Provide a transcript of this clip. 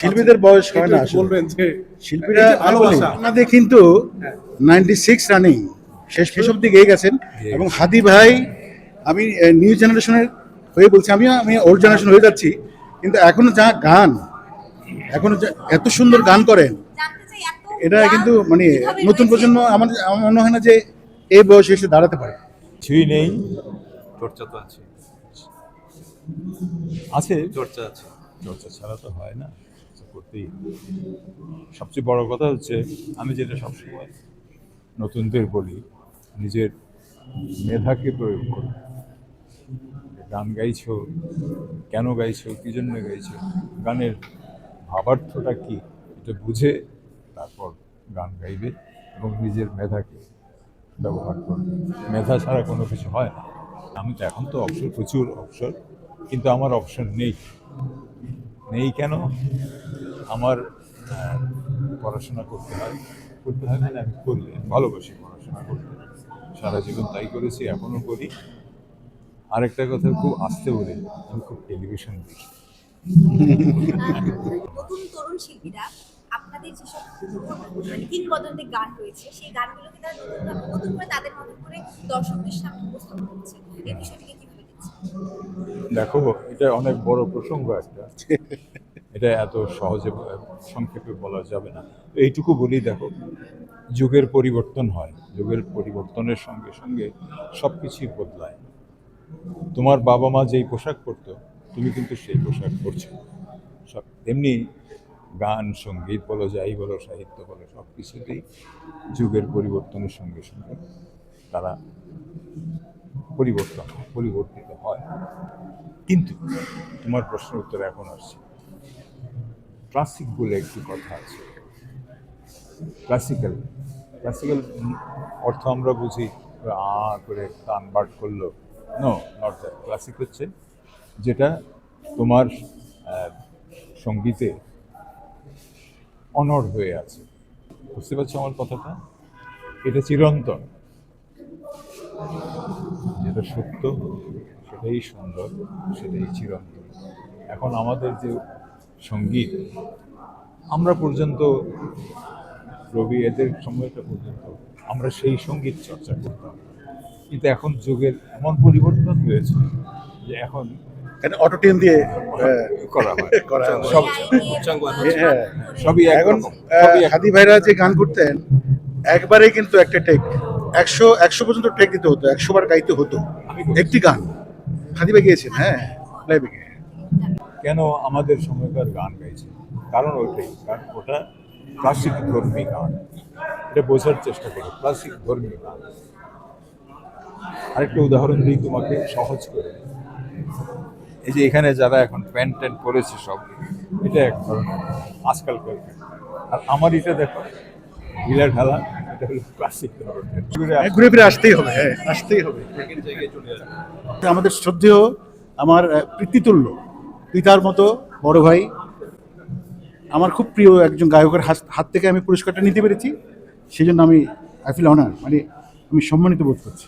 শিল্পীদের বয়স হয় না বলবেন যে শিল্পীরা এই ভালোবাসা। আমাদের কিন্তু নাইনটি সিক্স রানিং শেষ। শেষ অব্দি গিয়ে গেছেন। এবং হাদি ভাই আমি নিউ জেনারেশনের হয়ে বলছি আমি আমি ওল্ড জেনারেশন হয়ে যাচ্ছি কিন্তু এখনও যা গান এখনও এত সুন্দর গান করেন এটা কিন্তু মানে নতুন প্রজন্ম আমাদের আমার মনে হয় না যে এই বয়সে এসে দাঁড়াতে পারে। কিছুই নেই চর্চা তো আছে। আছে? চর্চা আছে। চর্চা ছাড়া তো হয় না। করতেই। সবচেয়ে বড় কথা হচ্ছে আমি যেটা সবসময় নতুনদের বলি, নিজের মেধাকে প্রয়োগ করো। গান গাইছো, কেন গাইছো, কী জন্য গাইছো, গানের ভাবার্থটা কি, এটা বুঝে তারপর গান গাইবে এবং নিজের মেধাকে ব্যবহার করবে। মেধা ছাড়া কোনো কিছু হয় না। আমি তো এখন তো অবসর, প্রচুর অবসর, কিন্তু আমার অপশন নেই। নেই কেন? আমার পড়াশোনা করতে হয়। করতে হয় মানে আমি করি আমি ভালোবাসি পড়াশোনা করতে। সারা জীবন তাই করেছি এখনও করি। আরেকটা কথা খুব আসতে বলে আমি খুব টেলিভিশন দেখি। নতুন তরুণ শিল্পীরা আপনাদের যেসব মানে কিংবদন্তি গান রয়েছে সেই গানগুলোকে তারা নতুন নতুন করে তাদের মতো করে দর্শকদের সামনে উপস্থাপন করছে? এই বিষয়টিকে কীভাবে দেখছেন? দেখো এটা অনেক বড় প্রসঙ্গ একটা। এটা এত সহজে সংক্ষেপে বলা যাবে না। এইটুকু বলি, দেখো, যুগের পরিবর্তন হয়। যুগের পরিবর্তনের সঙ্গে সঙ্গে সব কিছুই বদলায়। তোমার বাবা মা যেই পোশাক পরতো, তুমি কিন্তু সেই পোশাক পরছো। সব এমনি গান, সংগীত বলো, যাই বলো, সাহিত্য বলো সব কিছুতেই যুগের পরিবর্তনের সঙ্গে সঙ্গে তারা পরিবর্তন, পরিবর্তিত হয়। কিন্তু তোমার প্রশ্নের উত্তর এখন আসছে। ক্লাসিক বলে একটি কথা আছে। ক্লাসিক্যাল ক্লাসিক্যাল অর্থ আমরা বুঝি, আ, করে কান বাট করল। নো নট দ্যাট ক্লাসিক হচ্ছে যেটা তোমার সঙ্গীতে অনড় হয়ে আছে। বুঝতে পারছ আমার কথাটা? এটা চিরন্তন। যেটা সত্য, সেটাই সুন্দর, সেটাই চিরন্তন। এখন আমাদের যে সংগীত আমরা পর্যন্ত রবি এদের সময়টা পর্যন্ত আমরা সেই সংগীত চর্চা করতাম। কিন্তু এখন যুগের এমন পরিবর্তন হয়েছে যে এখন দিয়ে আহ, করা হয়। সব হ্যাঁ। সবই এখন সবই হাদি ভাইরা যে গান করতেন কিন্তু একটা টেক একশো একশো পর্যন্ত টেক দিতে হতো একশো বার গাইতে হতো একটি গান। হাদি ভাই গিয়েছেন হ্যাঁ লাইভে গিয়ে। কেন আমাদের সময়কার গান গাইছে? কারণ ওইটাই কারণ ওটা ক্লাসিক ধর্মী গান। এটা বোঝার চেষ্টা করো ক্লাসিক ধর্মী গান। আরেকটা উদাহরণ দিই তোমাকে সহজ করে। এই যে এখানে যারা এখন প্যান্ট ট্যান্ট পরেছে সব এটা এক ধরনের আজকালকার গান। আর আমার এটা দেখো ঢিলা ঢালা এটা হলো ক্লাসিক ধরনের। ঘুরে হ্যাঁ, ফিরে আসতেই হবে হ্যাঁ আসতেই হবে। আমাদের শ্রদ্ধেয় আমার আহ, পিতৃতুল্য পিতার মতো বড় ভাই। আমার খুব প্রিয় একজন গায়কের হাত হাত থেকে আমি পুরস্কারটা নিতে পেরেছি। সেই জন্য আমি আই ফিল অনার মানে আমি সম্মানিত বোধ করছি।